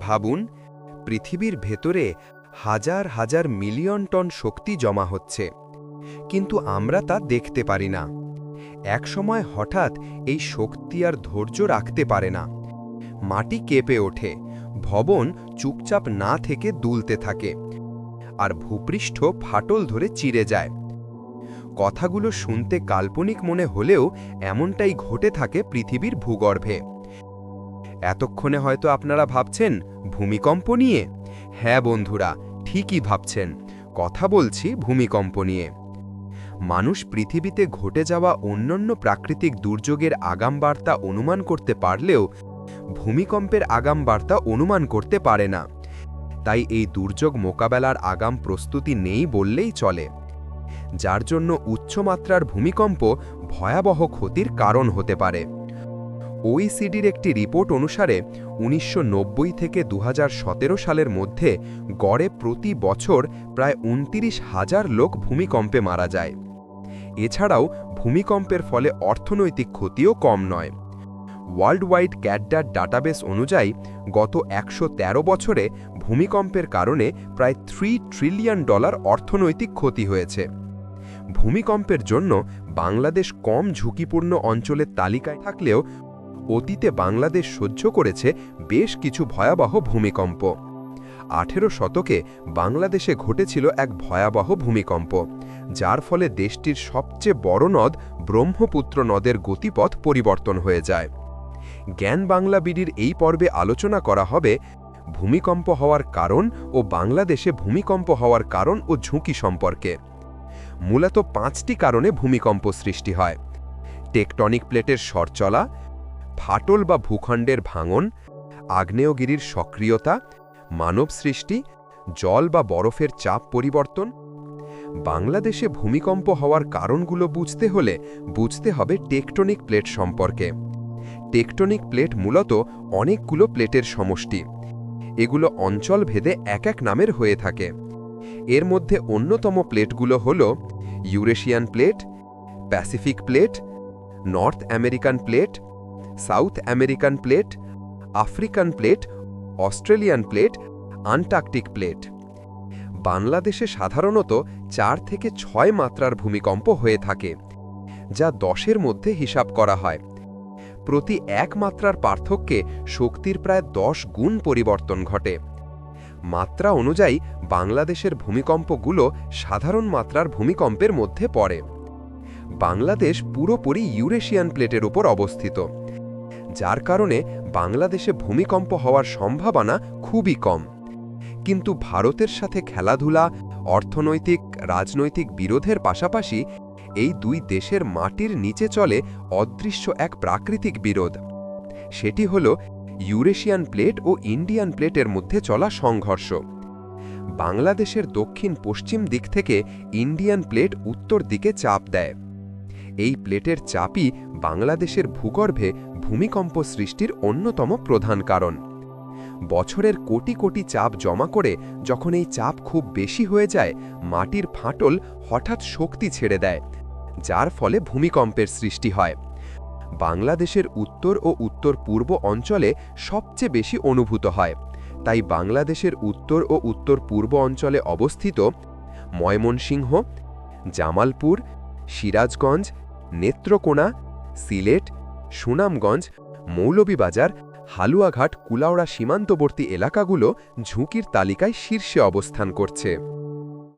ভাবুন, পৃথিবীর ভেতরে হাজার হাজার মিলিয়ন টন শক্তি জমা হচ্ছে। কিন্তু আমরা তা দেখতে পারি না। একসময় হঠাৎ এই শক্তি আর ধৈর্য রাখতে পারে না। মাটি কেঁপে ওঠে, ভবন চুপচাপ না থেকে দুলতে থাকে, আর ভূপৃষ্ঠ ফাটল ধরে চিড়ে যায়। কথাগুলো শুনতে কাল্পনিক মনে হলেও এমনটাই ঘটে থাকে পৃথিবীর ভূগর্ভে। এতক্ষণে হয়তো আপনারা ভাবছেন, ভূমিকম্প নিয়ে? হ্যাঁ বন্ধুরা, ঠিকই ভাবছেন। কথা বলছি ভূমিকম্প নিয়ে। মানুষ পৃথিবীতে ঘটে যাওয়া অন্যান্য প্রাকৃতিক দুর্যোগের আগাম বার্তা অনুমান করতে পারলেও, ভূমিকম্পের আগাম বার্তা অনুমান করতে পারে না। তাই এই দুর্যোগ মোকাবেলার আগাম প্রস্তুতি নেই বললেই চলে। যার জন্য উচ্চমাত্রার ভূমিকম্প ভয়াবহ ক্ষতির কারণ হতে পারে। ওইসিডির একটি রিপোর্ট অনুসারে উনিশশো নব্বই থেকে দু হাজার সতেরো সালের মধ্যে গড়ে প্রতি বছর প্রায় উনতিরিশ হাজার লোক ভূমিকম্পে মারা যায়। এছাড়াও ভূমিকম্পের ফলে অর্থনৈতিক ক্ষতিও কম নয়। ওয়ার্ল্ড ওয়াইড ক্যাডডার ডাটাবেস অনুযায়ী গত একশো তেরো বছরে ভূমিকম্পের কারণে প্রায় থ্রি ট্রিলিয়ন ডলার অর্থনৈতিক ক্ষতি হয়েছে। ভূমিকম্পের জন্য বাংলাদেশ কম ঝুঁকিপূর্ণ অঞ্চলের তালিকায় থাকলেও অতীতে বাংলাদেশ সহ্য করেছে বেশ কিছু ভয়াবহ ভূমিকম্প। আঠেরো শতকে বাংলাদেশে ঘটেছিল এক ভয়াবহ ভূমিকম্প, যার ফলে দেশটির সবচেয়ে বড় নদ ব্রহ্মপুত্র নদের গতিপথ পরিবর্তন হয়ে যায়। জ্ঞান বাংলা বিডির এই পর্বে আলোচনা করা হবে ভূমিকম্প হওয়ার কারণ ও বাংলাদেশে ভূমিকম্প হওয়ার কারণ ও ঝুঁকি সম্পর্কে। মূলত পাঁচটি কারণে ভূমিকম্প সৃষ্টি হয়। টেকটনিক প্লেটের সরচলা ফাটল বা ভূখণ্ডের ভাঙন, আগ্নেয়গিরির সক্রিয়তা, মানব সৃষ্টি, জল বা বরফের চাপ পরিবর্তন। বাংলাদেশে ভূমিকম্প হওয়ার কারণগুলো বুঝতে হলে বুঝতে হবে টেকটনিক প্লেট সম্পর্কে। টেকটনিক প্লেট মূলত অনেকগুলো প্লেটের সমষ্টি। এগুলো অঞ্চল ভেদে এক এক নামের হয়ে থাকে। এর মধ্যে অন্যতম প্লেটগুলো হল Eurasian plate, Pacific plate, North American plate South American plate, African plate, Australian plate, Antarctic plate. বাংলাদেশে সাধারণত চার থেকে ছয় মাত্রার ভূমিকম্প হয়ে থাকে, যা দশের মধ্যে হিসাব করা হয়। প্রতি এক মাত্রার পার্থক্যে শক্তির প্রায় দশ গুণ পরিবর্তন ঘটে। মাত্রা অনুযায়ী বাংলাদেশের ভূমিকম্পগুলো সাধারণ মাত্রার ভূমিকম্পের মধ্যে পড়ে। বাংলাদেশ পুরোপুরি ইউরেশিয়ান প্লেটের উপর অবস্থিত, যার কারণে বাংলাদেশে ভূমিকম্প হওয়ার সম্ভাবনা খুবই কম। কিন্তু ভারতের সাথে খেলাধুলা, অর্থনৈতিক, রাজনৈতিক বিরোধের পাশাপাশি এই দুই দেশের মাটির নিচে চলে অদৃশ্য এক প্রাকৃতিক বিরোধ। সেটি হল ইউরেশিয়ান প্লেট ও ইন্ডিয়ান প্লেটের মধ্যে চলা সংঘর্ষ। বাংলাদেশের দক্ষিণ পশ্চিম দিক থেকে ইন্ডিয়ান প্লেট উত্তর দিকে চাপ দেয়। এই প্লেটের চাপই বাংলাদেশের ভূগর্ভে ভূমিকম্প সৃষ্টির অন্যতম প্রধান কারণ। বছরের কোটি কোটি চাপ জমা করে যখন এই চাপ খুব বেশি হয়ে যায়, মাটির ফাটল হঠাৎ শক্তি ছেড়ে দেয়, যার ফলে ভূমিকম্পের সৃষ্টি হয়। বাংলাদেশের উত্তর ও উত্তর পূর্ব অঞ্চলে সবচেয়ে বেশি অনুভূত হয়, তাই বাংলাদেশের উত্তর ও উত্তর পূর্ব অঞ্চলে অবস্থিত ময়মনসিংহ, জামালপুর, সিরাজগঞ্জ নেত্রকোনা সিলেট সুনামগঞ্জ মৌলভীবাজার হালুয়াঘাট কুলাওড়া সীমান্তবর্তী এলাকাগুলো ঝুঁকির তালিকায় শীর্ষে অবস্থান করছে।